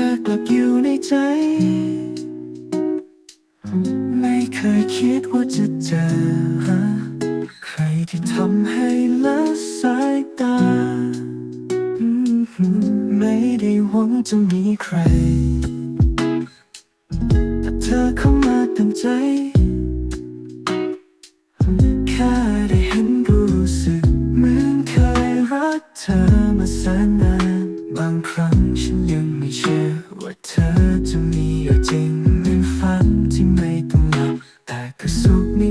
ธอกลับอยู่ในใจ ไม่เคยคิดว่าจะเจอ ใครที่ทำให้ละสายตา ไม่ได้หวังจะมีใคร แต่เธอเข้ามาตั้งใจ ว่าเธอจะมีอยู่จริงเหมือนฝันที่ไม่ต้องหลับแต่ก็สุขใน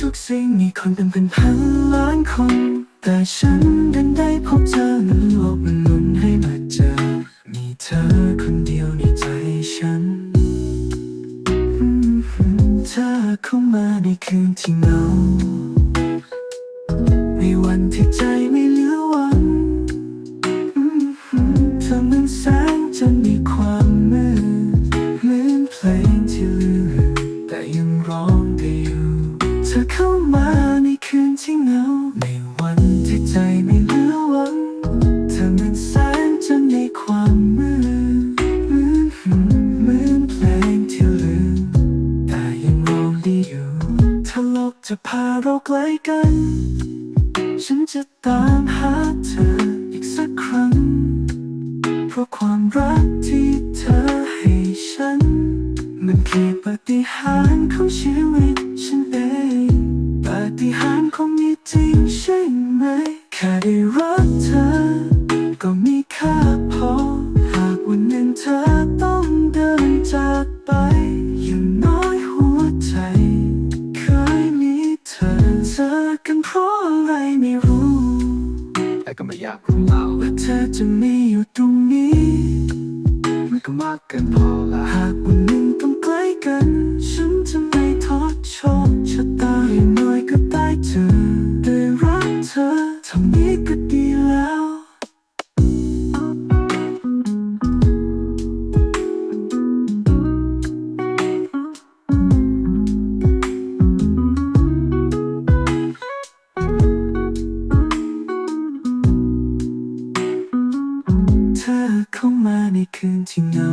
ทุกๆสิ่งมีคนเป็นเป็นพันล้านคน แต่ฉันดันได้พบเธอนั้นโลกมันหมุนให้มาเจอ มีเธอคนเดียวในใจฉัน เธอเข้ามาในคืนที่เหงาในวันที่ใจ จะพาเราใกล้กัน ฉันจะตามหาเธออีกสักครั้ง เพราะความรักที่เธอให้ฉัน มันคือปาฏิหาริย์ของชีวิตฉันเองปาฏิหาริย์คงมีจริงใช่ไหม ก็ไม่อยากรู้แล้ว่าเธอจะมีอยู่ตรงนี้ มันก็มากเกินพอละหาก เธอเข้ามาในคืนที่เหงา